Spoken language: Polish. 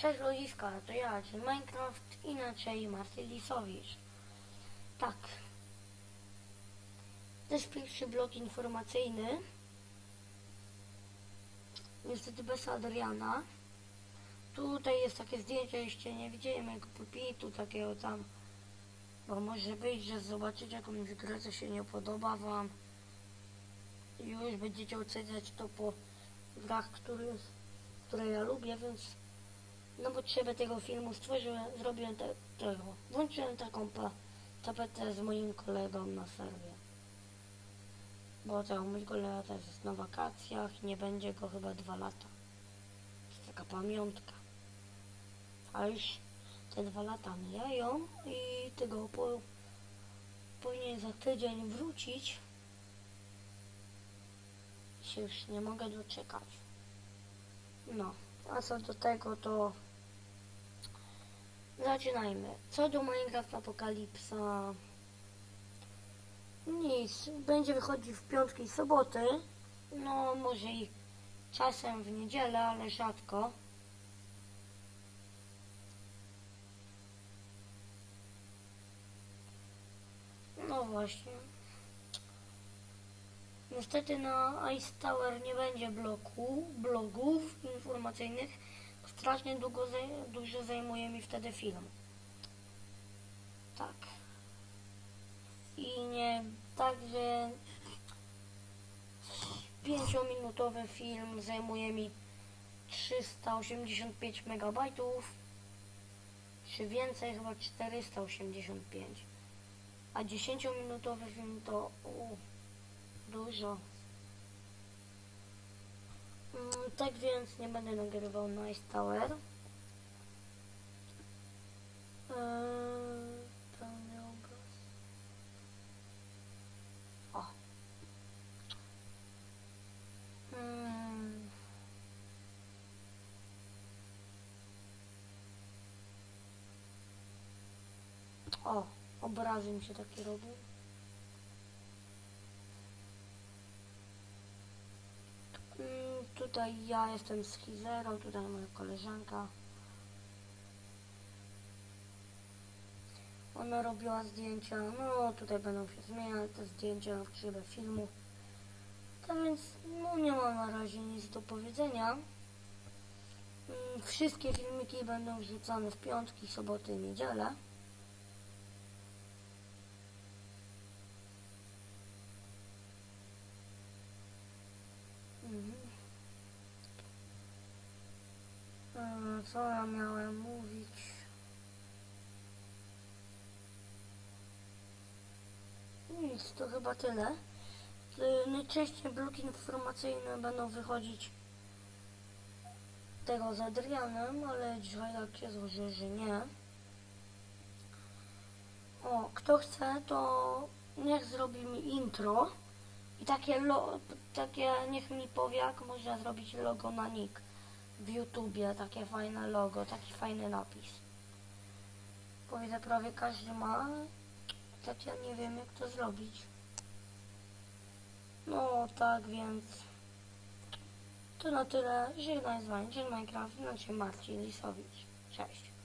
Cześć ludziska, to ja, czyli Minecraft, inaczej Marcin Lisowicz. Tak. To jest pierwszy blok informacyjny. Niestety bez Adriana. Tutaj jest takie zdjęcie, jeszcze nie widziałem jego pulpitu, takiego tam. Bo może być, że zobaczycie jakąś grę, co się nie podoba wam. Już będziecie oceniać to po grach, których, które ja lubię, więc na potrzeby tego filmu stworzyłem, zrobiłem te, tego. Włączyłem taką pa, tapetę z moim kolegą na serwie. Bo to mój kolega też jest na wakacjach, nie będzie go chyba dwa lata. To jest taka pamiątka. A już te dwa lata mijają i tego po, powinien za tydzień wrócić. Się już nie mogę doczekać. No, a co do tego to zaczynajmy. Co do Minecraft Apokalipsa nic, będzie wychodzić w piątki i soboty. No, może i czasem w niedzielę, ale rzadko. No właśnie. Niestety na Ice Tower nie będzie bloku, blogów informacyjnych. Strasznie długo zaj- dużo zajmuje mi wtedy film. Tak. I nie, także 5-minutowy film zajmuje mi 385 MB, czy więcej, chyba 485. A 10-minutowy film to u, dużo. Mm, tak więc nie będę nagrywał Nice Tower. Eee, pełny obraz. O. Mm. O, obrazy mi się takie robią. Mm, Tutaj ja jestem z Hizero, tutaj moja koleżanka. Ona robiła zdjęcia, no tutaj będą się zmieniać te zdjęcia w krzywe filmu. Tak więc no nie mam na razie nic do powiedzenia. Mm, Wszystkie filmiki będą wrzucane w piątki, soboty i niedzielę. Co ja miałem mówić? Nic, to chyba tyle. E, Najczęściej bloki informacyjne będą wychodzić tego z Adrianem, ale dzisiaj tak się złoży, że nie. O, kto chce, to niech zrobi mi intro. I takie, lo, takie niech mi powie, jak można zrobić logo na nick w YouTubie, takie fajne logo, taki fajny napis. Bo widzę, prawie każdy ma, tak ja nie wiem jak to zrobić. No tak więc to na tyle. Żegnaj z wami, Minecraft, inaczej Marcin Lisowicz. Cześć.